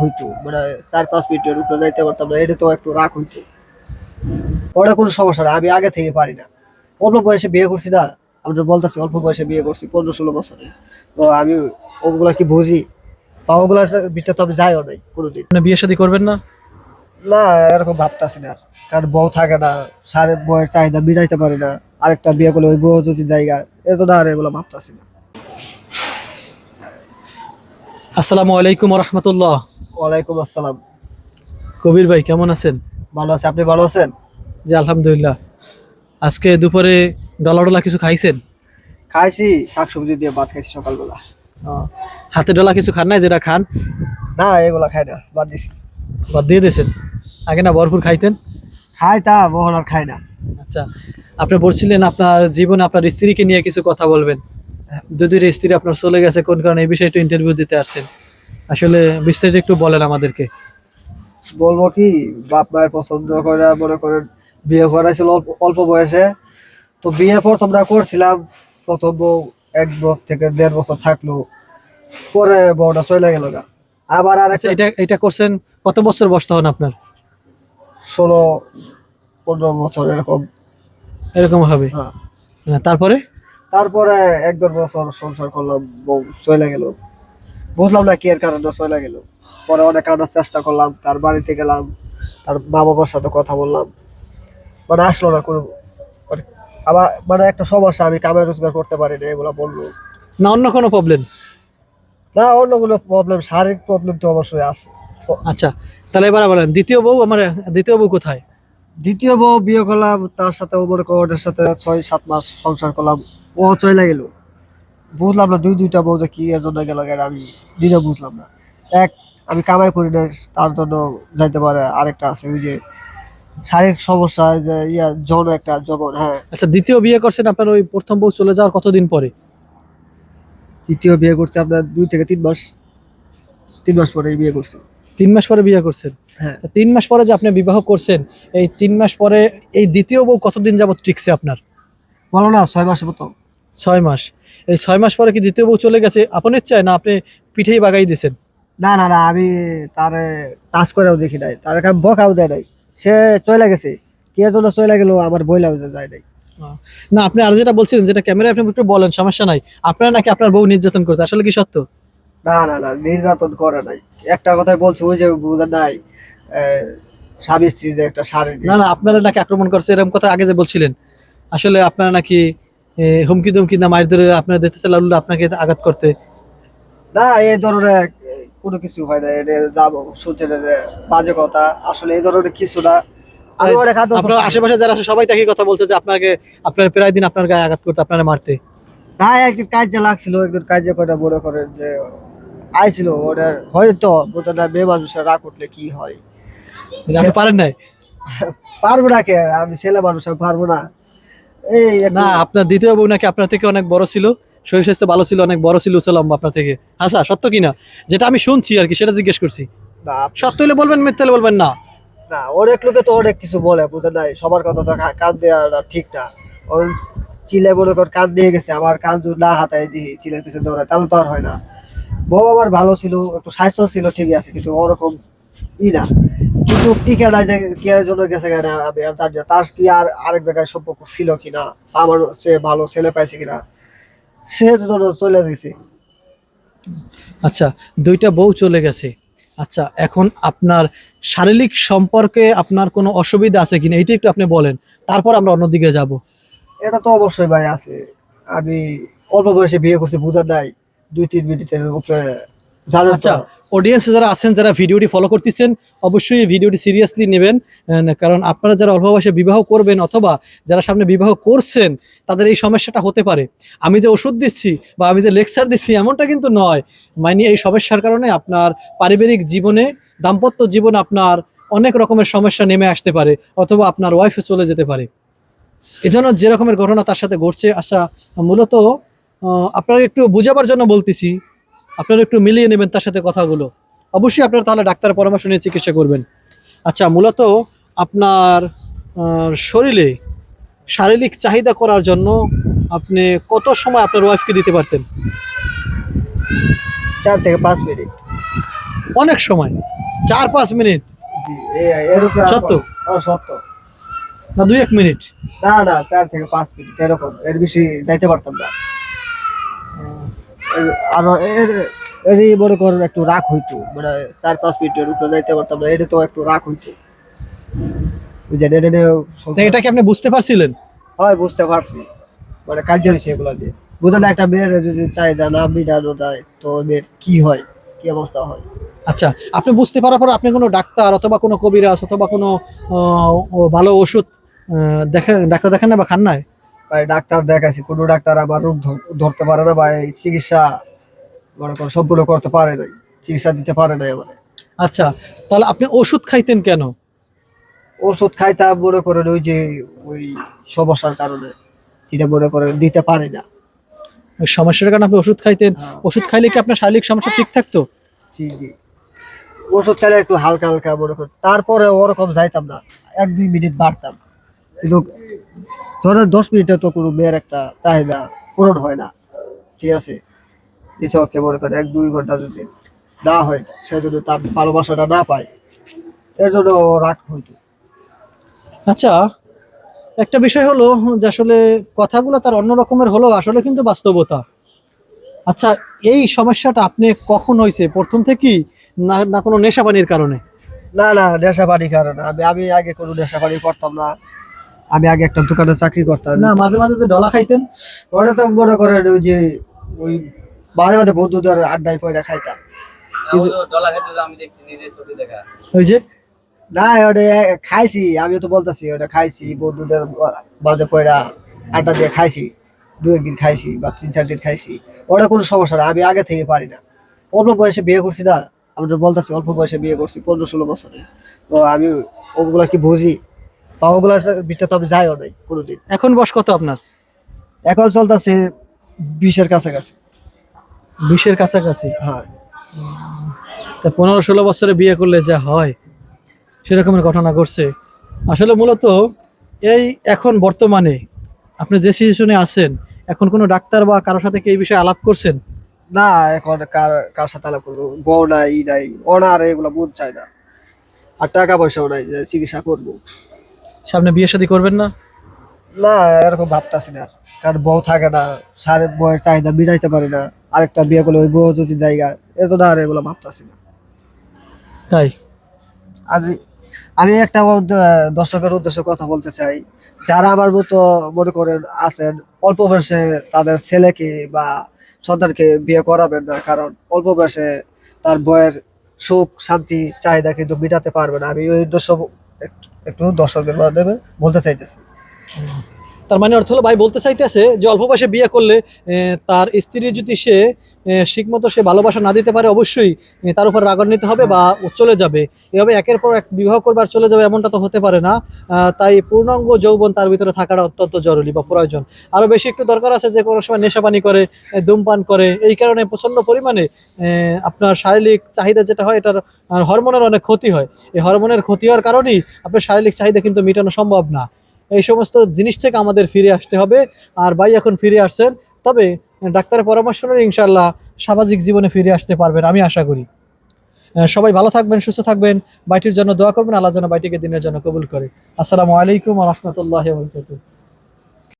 হইতো মানে চার পাঁচ মিনিটের উপরে যাইতে পারতাম না এটা তো একটু রাগ হইতো। ওটা কোনো সমস্যা না আমি আগে থেকে পারি না। অল্প বয়সে বিয়ে করছি না আমি বলতেছি অল্প বয়সে বিয়ে করছি পনেরো ষোলো বছরে। তো আমি ওগুলা কি বুঝি? বা ওগুলার ভিতরে তো আমি যাইও নাই কোনোদিন। আপনি বিয়ে শাদী করবেন না? না এরকম ভাবতাছি না। আর। কারণ বউ থাকে না সারে বউয়ের চাহিদা মিটাইতে পারি না আরেকটা বিয়ে করলে ওই বউ যদি জায়গা এটা তো না আর এগুলো ভাবতাছি না। আসসালামু আলাইকুম রহমতুল্লাহ। ওয়ালাইকুম আসসালাম। কবির ভাই কেমন আছেন? ভালো আছে আপনি ভালো আছেন? জি আলহামদুলিল্লাহ। আজকে দুপুরে ডলা ডলা কিছু খাইছেন? খাইছি শাকসবজি দিয়ে ভাত খাইছি সকালবেলা। হাতে ডলা কিছু খান নাই যেটা খান? না এগুলা খাই না বাদ দিছি। বাদ দিয়ে দিয়েছেন? আগে না ভরপুর খাইতেন? খাই তা বহন আর খাই না। আচ্ছা আপনি বলছিলেন আপনার জীবনে আপনার স্ত্রীকে নিয়ে কিছু কথা বলবেন। দুই স্ত্রী আপনার চলে গেছে কোন কারণে এই বিষয়ে একটু ইন্টারভিউ দিতে আসছেন? আসলে বিস্তারিত একটু বলেন আমাদেরকে। বলব কি বাপ মায়ের পছন্দ করে মনে করেন বিয়ে করাইছিল অল্প অল্প বয়সে। তো বিয়ে প্রথমটা করছিলাম প্রথম বউ এক বছর থেকে দেড় বছর থাকল পরে বউটা চলে গেল গা। আবার আর আচ্ছা এটা এটা করছেন কত বছর বসতে হন আপনার? ষোলো পনেরো বছর এরকম। এরকম হবে? হ্যাঁ। হ্যাঁ, তারপরে? তারপরে এক দেড় বছর সংসার করলাম বউ চলে গেল। বুঝলাম না কি এর কারণে চলে গেল। পরে অনেক আনার চেষ্টা করলাম তার বাড়িতে গেলাম তার মা বাবার সাথে কথা বললাম। মানে আসলো না কোনো মানে আবার মানে একটা সমস্যা আমি কামে রোজগার করতে পারি না এগুলো বলল। না অন্য কোনো প্রবলেম না অন্য কোনো প্রবলেম শারীরিক প্রবলেম তো অবশ্যই আছে। আচ্ছা তাহলে এবার বলেন দ্বিতীয় বউ আমার দ্বিতীয় বউ কোথায়? দ্বিতীয় বউ বিয়ে করলাম তার সাথে মনে করো ওদের সাথে ছয় সাত মাস সংসার করলাম ও চলে গেল। বুঝলাম না দুই দুইটা বউ যে কি এর জন্য গেল কেন আমি নিজে বুঝলাম না। এক আমি কামাই করি না তার জন্য যাইতে পারে আরেকটা আছে ওই যে শারীরিক সমস্যা যে ইয়া জন একটা জবন হ্যাঁ। আচ্ছা দ্বিতীয় বিয়ে করছেন আপনার ওই প্রথম বউ চলে যাওয়ার কতদিন পরে? দ্বিতীয় বিয়ে করছে আপনার দুই থেকে তিন মাস তিন মাস পরে বিয়ে করছি। তিন মাস পরে বিয়ে করছেন? হ্যাঁ। তিন মাস পরে যে আপনি বিবাহ করছেন এই তিন মাস পরে এই দ্বিতীয় বউ কতদিন যাবত টিকছে আপনার? বলো না ছয় মাসের মতো। ছয় মাস। এই ছয় মাস পরে কি দ্বিতীয় বউ চলে গেছে? আপনার ইচ্ছায় না আপনি পিঠেই বাগাই দিয়েছেন? না না না আমি তার টাচ করেও দেখি নাই। তার কারণ বকাও দেয় নাই। সে চলে গেছে। কে জন্য চলে গেল আমার বইলাও যায় নাই। না আপনি আর যেটা বলছিলেন যেটা ক্যামেরায় আপনি একটু বলেন সমস্যা নাই। আপনারা নাকি আপনার বউ নির্যাতন করতে আসলে কি সত্য? না না না নির্যাতন করে নাই। একটা কথাই বলছে ওই যে বোঝা নাই স্বামী স্ত্রী যে একটা শারীরিক। না না আপনারা নাকি আক্রমণ করছে এরকম কথা আগে যে বলছিলেন। আসলে আপনারা নাকি হুমকি দুমকি না মায়ের ধরে আপনার দিতে চাইলে আপনাকে আঘাত করতে? না এই ধরনের কোনো কিছু হয় না। এটা যাব শুনছেন বাজে কথা আসলে এই ধরনের কিছু না। আপনার আশেপাশে যারা আছে সবাই তাকে কথা বলছে যে আপনাকে আপনার প্রায় দিন আপনার গায়ে আঘাত করতে আপনারা মারতে। না একদিন কাজে লাগছিল একদিন কাজে করে মনে করেন যে আইছিল ওদের হয়তো বোঝা না মেয়ে মানুষের রাগ উঠলে কি হয়। আপনি পারেন নাই? পারব না কে? আমি ছেলে মানুষ আমি পারব না। না আপনার দ্বিতীয় বউ নাকি আপনার থেকে অনেক বড় ছিল শরীর স্বাস্থ্য ভালো ছিল অনেক বড় ছিল উঁচু লম্বা আপনার থেকে। হাসা সত্য কিনা যেটা আমি শুনছি আর কি সেটা জিজ্ঞেস করছি। সত্য হলে বলবেন মিথ্যা হলে বলবেন না। না অনেক লোকে তো অনেক কিছু বলে বুঝে নাই সবার কথা তো কান দেওয়া ঠিক না। ওর চিলে মনে কর কান দিয়ে গেছে আমার কান যদি না হাতায় দিই চিলের পিছনে দৌড়ায় তাহলে তো আর হয় না। বউ আমার ভালো ছিল একটু স্বাস্থ্য ছিল ঠিকই আছে কিন্তু ওরকম ই না। কিন্তু টিকে না যে কি জন্য গেছে কেন আমি আর জানি তার কি আর আরেক জায়গায় সম্পর্ক ছিল কিনা? আমার সে ভালো ছেলে পাইছে কিনা? সে জন্য চলে গেছে। আচ্ছা দুইটা বউ চলে গেছে। আচ্ছা এখন আপনার শারীরিক সম্পর্কে আপনার কোনো অসুবিধা আছে কিনা? এইটা একটু আপনি বলেন। তারপর আমরা অন্যদিকে যাব। এটা তো অবশ্যই ভাই আছে। আমি অল্প বয়সে বিয়ে করছি বুঝার নাই। দুই তিন মিনিটের উপরে জানেন আচ্ছা অডিয়েন্স যারা আছেন, যারা ভিডিওটি ফলো করতেছেন, অবশ্যই ভিডিওটি সিরিয়াসলি নেবেন। কারণ আপনারা যারা অল্প বয়সে বিবাহ করবেন অথবা যারা সামনে বিবাহ করছেন, তাদের এই সমস্যাটা হতে পারে। আমি যে ওষুধ দিচ্ছি বা আমি যে লেকচার দিচ্ছি, এমনটা কিন্তু নয়। মানে এই সমস্যার কারণে আপনার পারিবারিক জীবনে, দাম্পত্য জীবনে আপনার অনেক রকমের সমস্যা নেমে আসতে পারে অথবা আপনার ওয়াইফে চলে যেতে পারে। এজন্য যে রকমের ঘটনা তার সাথে ঘটছে আচ্ছা মূলত আপনারা একটু বোঝাবার জন্য বলতেছি আপনারা একটু মিলিয়ে নেবেন তার সাথে কথাগুলো। অবশ্যই আপনারা তাহলে ডাক্তার পরামর্শ নিয়ে চিকিৎসা করবেন। আচ্ছা মূলত আপনার শরীরে শারীরিক চাহিদা করার জন্য আপনি কত সময় আপনার ওয়াইফকে দিতে পারতেন? চার থেকে পাঁচ মিনিট। অনেক সময়। চার পাঁচ মিনিট? সত্য? সত্য। না দুই এক মিনিট? না না চার থেকে পাঁচ মিনিট এরকম। এর বেশি যাইতে পারতাম না। আর এর মনে করেন একটু রাগ হইতো। মানে চার পাঁচ মিনিটের উপরে যাইতে পারতাম না এটা তো একটু রাগ হইতো। এটা কি আপনি বুঝতে পারছিলেন? হয় বুঝতে পারছি। মানে কাজ হয়েছে এগুলো দিয়ে। বুঝলেন একটা মেয়ের যদি চাহিদা না মিটানো যায় তো মেয়ের কি হয়? কি অবস্থা হয়? আচ্ছা আপনি বুঝতে পারার পর আপনি কোনো ডাক্তার অথবা কোনো কবিরাজ অথবা কোনো ভালো ওষুধ দেখেন ডাক্তার দেখেন না বা খান নাই? ভাই ডাক্তার দেখাইছি কোনো ডাক্তার আমার রোগ ধরতে পারে না বা এই চিকিৎসা মনে করেন সম্পূর্ণ করতে পারে নাই চিকিৎসা দিতে পারে নাই আমার। আচ্ছা তাহলে আপনি ওষুধ খাইতেন কেন? ওষুধ খাইতাম মনে করেন ওই যে ওই সমস্যার কারণে যেটা মনে করেন দিতে পারে না। ওই সমস্যার কারণে আপনি ওষুধ খাইতেন হ্যাঁ। ওষুধ খাইলে কি আপনার শারীরিক সমস্যা ঠিক থাকতো? জি জি। ওষুধ খাইলে একটু হালকা হালকা মনে করেন তারপরে ওরকম যাইতাম না এক দুই মিনিট বাড়তাম। কিন্তু ধরেন দশ মিনিটে তো কোনো মেয়ের একটা চাহিদা পূরণ হয় না। ঠিক আছে? কৃষককে মনে করেন এক দুই ঘণ্টা যদি না হয় সে যদি তার ভালোবাসাটা না পায় এর জন্য রাগ হইতো। আচ্ছা একটা বিষয় হলো যে আসলে কথাগুলো তার অন্য রকমের হলো আসলে কিন্তু বাস্তবতা। আচ্ছা এই সমস্যাটা আপনি কখন হয়েছে প্রথম থেকেই না না কোনো নেশা পানির কারণে? না না নেশা পানি কারণ। আমি আমি আগে কোনো নেশা পানি করতাম না। আমি আগে একটা দোকানে চাকরি করতাম। না মাঝে মাঝে যে ডলা খাইতেন ওটা তো মনে করেন ওই যে ওই মাঝে মাঝে বন্ধুদের আড্ডায় পয়সা খাইতাম। আমি তো ডলা খেতে তো আমি দেখছি নিজে ছবি দেখা। ওই যে? না ওটা খাইছি আমি তো বলতেছি ওটা খাইছি বন্ধুদের মাঝে পয়সা আড্ডা দিয়ে খাইছি দু একদিন খাইছি বা তিন চার দিন খাইছি ওটা কোনো সমস্যা না আমি আগে থেকে পারি না। অল্প বয়সে বিয়ে করছি না আমি তো বলতেছি অল্প বয়সে বিয়ে করছি পনেরো ষোলো বছরে। তো আমি ওগুলা কি বুঝি? বা ওগুলার ভিতরে তো আমি যাইও নাই কোনোদিন। এখন বয়স কত আপনার? এখন চলতেছে বিশের কাছাকাছি। বিশের কাছাকাছি? হ্যাঁ। তা পনেরো ষোলো বছরে বিয়ে করলে যা হয় সেরকমের ঘটনা ঘটছে। আসলে মূলত এই এখন বর্তমানে আপনি যে সিচুয়েশনে আছেন এখন কোনো ডাক্তার বা কারোর সাথে কি এই বিষয়ে আলাপ করছেন? না এখন কার কার সাথে আলাপ করব? বউ নাই ই নাই ওনার এগুলো মন চায় না। আর টাকা পয়সাও নাই যে চিকিৎসা করব। সামনে বিয়ে শাদী করবেন না? না এরকম ভাবতেছি না। কারণ বউ থাকে না সারের বউয়ের চাহিদা মিটাইতে পারি না। আরেকটা বিয়ে করলে ওই বউ যদি জায়গা এত না আর এগুলো ভাবতেছি না। তাই? আমি আমি একটা দর্শকের উদ্দেশ্যে কথা বলতে চাই। যারা আমার মতো মনে করেন আছেন অল্প বয়সে তাদের ছেলেকে বা সন্তানকে বিয়ে করাবেন না। কারণ অল্প বয়সে তার বয়ের সুখ শান্তি চাহিদা কিন্তু মেটাতে পারবে না। আমি ওই উদ্দেশ্য একটু- দর্শকদের দেবে বলতে চাইতেছি। তার মানে অর্থ হলো, ভাই বলতে চাইতেছে যে অল্প বয়সে বিয়ে করলে তার স্ত্রী যদি সে ঠিক মতো সে ভালোবাসা না দিতে পারে, অবশ্যই তার উপর রাগান্বিত হবে বা চলে যাবে। এভাবে একের পর এক বিবাহ করবার চলে যাবে এমনটা তো হতে পারে না। তাই পূর্ণাঙ্গ যৌবন তার ভিতরে থাকাটা অত্যন্ত জরুরি বা প্রয়োজন। আরও বেশি একটু দরকার আছে যে কোনো সময় নেশাপানি করে ধূমপান করে, এই কারণে প্রচণ্ড পরিমাণে আপনার শারীরিক চাহিদা যেটা হয়, এটার হরমোনের অনেক ক্ষতি হয়। এই হরমোনের ক্ষতি হওয়ার কারণেই আপনার শারীরিক চাহিদা কিন্তু মেটানো সম্ভব না। এই সমস্ত জিনিস থেকে আমাদের ফিরে আসতে হবে। আর ভাই এখন ফিরে আসছেন, তবে ডাক্তারের পরামর্শ নিয়ে ইনশাল্লাহ সামাজিক জীবনে ফিরে আসতে পারবেন আমি আশা করি। সবাই ভালো থাকবেন, সুস্থ থাকবেন। বাইটির জন্য দোয়া করবেন, আল্লাহ যেন বাইটিকে দিনের জন্য কবুল করে। আসসালামু আলাইকুম রহমতুল্লাহ